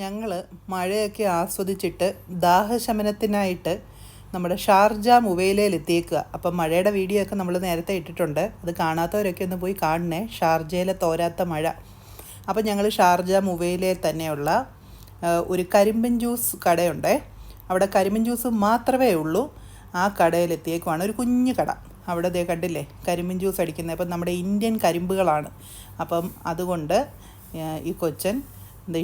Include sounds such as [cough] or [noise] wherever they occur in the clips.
ഞങ്ങൾ മഴയൊക്കെ ആസ്വദിച്ചിട്ട് ദാഹശമനത്തിനായിട്ട് നമ്മുടെ ഷാർജ മുവൈലയിൽ എത്തിയേക്കുക അപ്പം മഴയുടെ വീഡിയോ ഒക്കെ നമ്മൾ നേരത്തെ ഇട്ടിട്ടുണ്ട്. അത് കാണാത്തവരൊക്കെ ഒന്ന് പോയി കാണണേ. ഷാർജയിലെ തോരാത്ത മഴ. അപ്പം ഞങ്ങൾ ഷാർജ മുവൈലയിൽ തന്നെയുള്ള ഒരു കരിമ്പൻ ജ്യൂസ് കടയുണ്ട്. അവിടെ കരിമ്പൻ ജ്യൂസ് മാത്രമേ ഉള്ളൂ. ആ കടയിൽ എത്തിയേക്കുവാണ് ഒരു കുഞ്ഞു കട. അവിടെ ദേ കണ്ടില്ലേ? കരിമ്പിൻ ജ്യൂസ് അടിക്കുന്നത്. അപ്പം നമ്മുടെ ഇന്ത്യൻ കരിമ്പുകളാണ്. അപ്പം അതുകൊണ്ട് ഈ കൊച്ചൻ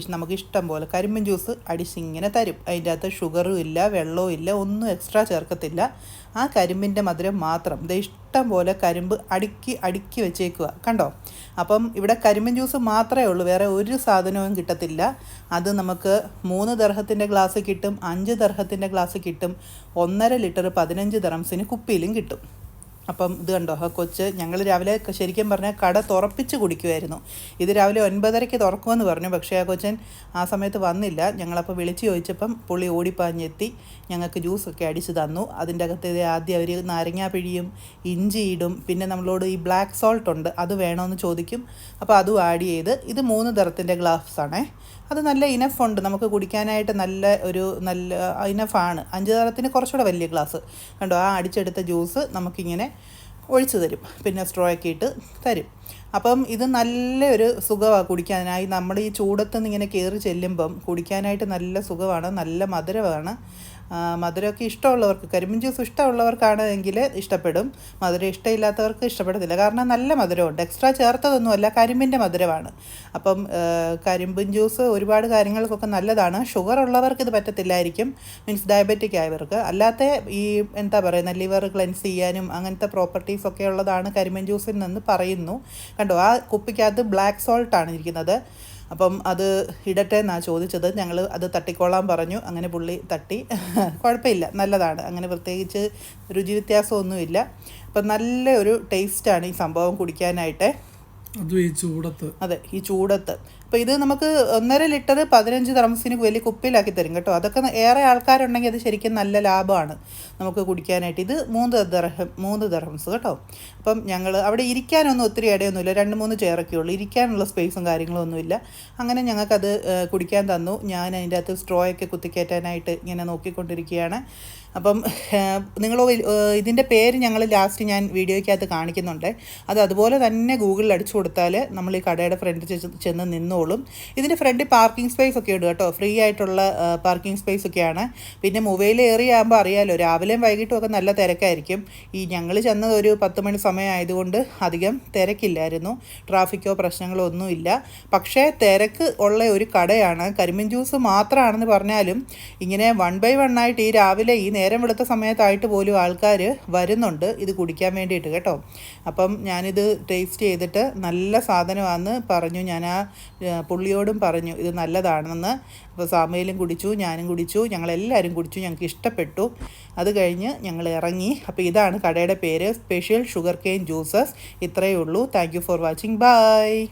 നമുക്ക് ഇഷ്ടം പോലെ കരിമ്പൻ ജ്യൂസ് അടിച്ചിങ്ങനെ തരും. അതിന്റെ അകത്ത് ഷുഗറും ഇല്ല വെള്ളവും ഇല്ല ഒന്നും എക്സ്ട്രാ ചേർക്കത്തില്ല. ആ കരിമ്പിന്റെ മധുരം മാത്രം. ദേ ഇഷ്ടം പോലെ കരിമ്പ് അടുക്കി അടുക്കി വെച്ചേക്കുക കണ്ടോ? അപ്പം ഇവിടെ കരിമ്പിൻ ജ്യൂസ് മാത്രമേ ഉള്ളൂ. വേറെ ഒരു സാധനവും കിട്ടത്തില്ല. അത് നമുക്ക് മൂന്ന് ദർഹത്തിന്റെ ഗ്ലാസ് കിട്ടും അഞ്ച് ദർഹത്തിന്റെ ഗ്ലാസ് കിട്ടും ഒന്നര ലിറ്റർ പതിനഞ്ച് ദർഹംസിന് കുപ്പിയിലും കിട്ടും. അപ്പം ഇത് കണ്ടോ കൊച്ച് ഞങ്ങൾ രാവിലെ ശരിക്കും പറഞ്ഞാൽ കട തുറപ്പിച്ച് കുടിക്കുമായിരുന്നു ഇത് രാവിലെ ഒൻപതരയ്ക്ക് തുറക്കുമെന്ന് പറഞ്ഞു. പക്ഷേ ആ കൊച്ചൻ ആ സമയത്ത് വന്നില്ല. ഞങ്ങളപ്പോൾ വിളിച്ച് ചോദിച്ചപ്പം പുള്ളി ഓടിപ്പാഞ്ഞെത്തി. ഞങ്ങൾക്ക് ജ്യൂസൊക്കെ അടിച്ച് തന്നു. അതിന്റെ അകത്ത് ഇത് ആദ്യം അവർ നാരങ്ങാ പിഴിയും ഇഞ്ചി ഇടും. പിന്നെ നമ്മളോട് ഈ ബ്ലാക്ക് സോൾട്ട് ഉണ്ട്. അത് വേണമെന്ന് ചോദിക്കും. അപ്പോൾ അതും ആഡ് ചെയ്ത് ഇത് മൂന്ന് തരത്തിന്റെ ഗ്ലാസ് അത് നല്ല ഇനഫ് ഉണ്ട്. നമുക്ക് കുടിക്കാനായിട്ട് നല്ല ഒരു നല്ല ഇനഫാണ്. അഞ്ച് തരത്തിന് കുറച്ചുകൂടെ വലിയ ഗ്ലാസ്. കണ്ടോ? ആ അടിച്ചെടുത്ത ജ്യൂസ് നമുക്കിങ്ങനെ ഒഴിച്ചു തരും. പിന്നെ സ്ട്രോ ഒക്കെ ഇട്ട് തരും. അപ്പം ഇത് നല്ലൊരു സുഖമാണ് കുടിക്കാനായി. നമ്മൾ ഈ ചൂടത്ത് നിന്ന് ഇങ്ങനെ കയറി ചെല്ലുമ്പം കുടിക്കാനായിട്ട് നല്ല സുഖമാണ് നല്ല മധുരമാണ് മധുരമൊക്കെ ഇഷ്ടമുള്ളവർക്ക് കരിമ്പിൻ ജ്യൂസ് ഇഷ്ടമുള്ളവർക്കാണ് എങ്കിൽ ഇഷ്ടപ്പെടും. മധുരം ഇഷ്ടമില്ലാത്തവർക്ക് ഇഷ്ടപ്പെടത്തില്ല. കാരണം നല്ല മധുരമുണ്ട്. എക്സ്ട്രാ ചേർത്തതൊന്നുമല്ല കരിമ്പിന്റെ മധുരമാണ്. അപ്പം കരിമ്പിൻ ജ്യൂസ് ഒരുപാട് കാര്യങ്ങൾക്കൊക്കെ നല്ലതാണ്. ഷുഗർ ഉള്ളവർക്ക് ഇത് പറ്റത്തില്ലായിരിക്കും. Means diabetic ആയവർക്ക്. അല്ലാത്ത ഈ എന്താ പറയുക ലിവർ ക്ലെൻസ് ചെയ്യാനും അങ്ങനത്തെ പ്രോപ്പർട്ടീസ് ഒക്കെ ഉള്ളതാണ് കരിമ്പിൻ ജ്യൂസിൽ നിന്ന് പറയുന്നു. കണ്ടോ ആ കുപ്പിക്കകത്ത് ബ്ലാക്ക് സോൾട്ടാണ് ഇരിക്കുന്നത്. അപ്പം അത് ഇടട്ടെ എന്നാണ് ചോദിച്ചത്. ഞങ്ങൾ അത് തട്ടിക്കോളാൻ പറഞ്ഞു. അങ്ങനെ പുള്ളി തട്ടി. [laughs] കുഴപ്പമില്ല നല്ലതാണ്. അങ്ങനെ പ്രത്യേകിച്ച് രുചി വ്യത്യാസമൊന്നുമില്ല. അപ്പം നല്ല ഒരു ടേസ്റ്റാണ് ഈ സംഭവം കുടിക്കാനായിട്ട്. അതും ഈ ചൂടത്ത്. അതെ ഈ ചൂടത്ത്. അപ്പോൾ ഇത് നമുക്ക് ഒന്നര ലിറ്റർ പതിനഞ്ച് തറംസിന് വലിയ കുപ്പിയിലാക്കി തരും കേട്ടോ. അതൊക്കെ ഏറെ ആൾക്കാരുണ്ടെങ്കിൽ അത് ശരിക്കും നല്ല ലാഭമാണ് നമുക്ക് കുടിക്കാനായിട്ട്. ഇത് മൂന്ന് ദർഹം മൂന്ന് ദർഹംസ് കേട്ടോ. അപ്പം ഞങ്ങൾ അവിടെ ഇരിക്കാനൊന്നും ഒത്തിരി ഇടയൊന്നുമില്ല. രണ്ട് മൂന്ന് ചെയറൊക്കെ ഉള്ളൂ. ഇരിക്കാനുള്ള സ്പേസും കാര്യങ്ങളും ഒന്നുമില്ല അങ്ങനെ ഞങ്ങൾക്കത് കുടിക്കാൻ തന്നു. ഞാൻ അതിന്റെ അകത്ത് സ്ട്രോ ഒക്കെ കുത്തിക്കയറ്റാനായിട്ട് ഇങ്ങനെ നോക്കിക്കൊണ്ടിരിക്കുകയാണ്. അപ്പം നിങ്ങൾ ഇതിന്റെ പേര് ഞങ്ങൾ ലാസ്റ്റ് ഞാൻ വീഡിയോയ്ക്കകത്ത് കാണിക്കുന്നുണ്ട്. അത് അതുപോലെ തന്നെ ഗൂഗിളിൽ അടിച്ചു കൊടുത്താൽ നമ്മൾ ഈ കടയുടെ ഫ്രണ്ടിൽ ചെന്ന് നിന്നോളും ഇതിന്റെ ഫ്രണ്ടിൽ പാർക്കിംഗ് സ്പേസ് ഒക്കെ ഉണ്ട് കേട്ടോ. ഫ്രീ ആയിട്ടുള്ള പാർക്കിംഗ് സ്പേസ് ഒക്കെയാണ്. പിന്നെ മൊബൈൽ ഏറിയ ആകുമ്പോൾ അറിയാമല്ലോ രാവിലെയും വൈകിട്ടും ഒക്കെ നല്ല തിരക്കായിരിക്കും. ഈ ഞങ്ങൾ ചെന്നത് ഒരു പത്ത് മണി സമയമായതുകൊണ്ട് അധികം തിരക്കില്ലായിരുന്നു. ട്രാഫിക്കോ പ്രശ്നങ്ങളോ ഒന്നുമില്ല പക്ഷേ തിരക്ക് ഉള്ള ഒരു കടയാണ്. കരിമീൻ ജ്യൂസ് മാത്രമാണെന്ന് പറഞ്ഞാലും ഇങ്ങനെ വൺ ബൈ വൺ ആയിട്ട് ഈ രാവിലെ ഈ നേരം വെളുത്ത സമയത്തായിട്ട് പോലും ആൾക്കാർ വരുന്നുണ്ട്. ഇത് കുടിക്കാൻ വേണ്ടിയിട്ട് കേട്ടോ. അപ്പം ഞാനിത് ടേസ്റ്റ് ചെയ്തിട്ട് നല്ല സാധനമാണെന്ന് പറഞ്ഞു. ഞാൻ ആ പുള്ളിയോടും പറഞ്ഞു ഇത് നല്ലതാണെന്ന്. അപ്പോൾ സാമയിലും കുടിച്ചു ഞാനും കുടിച്ചു ഞങ്ങളെല്ലാവരും കുടിച്ചു ഞങ്ങൾക്ക് ഇഷ്ടപ്പെട്ടു. അത് കഴിഞ്ഞ് ഞങ്ങൾ ഇറങ്ങി. അപ്പോൾ ഇതാണ് കടയുടെ പേര് സ്പെഷ്യൽ ഷുഗർ കെയിൻ ജ്യൂസസ്. ഇത്രയേ ഉള്ളൂ. Thank for watching. ബൈ.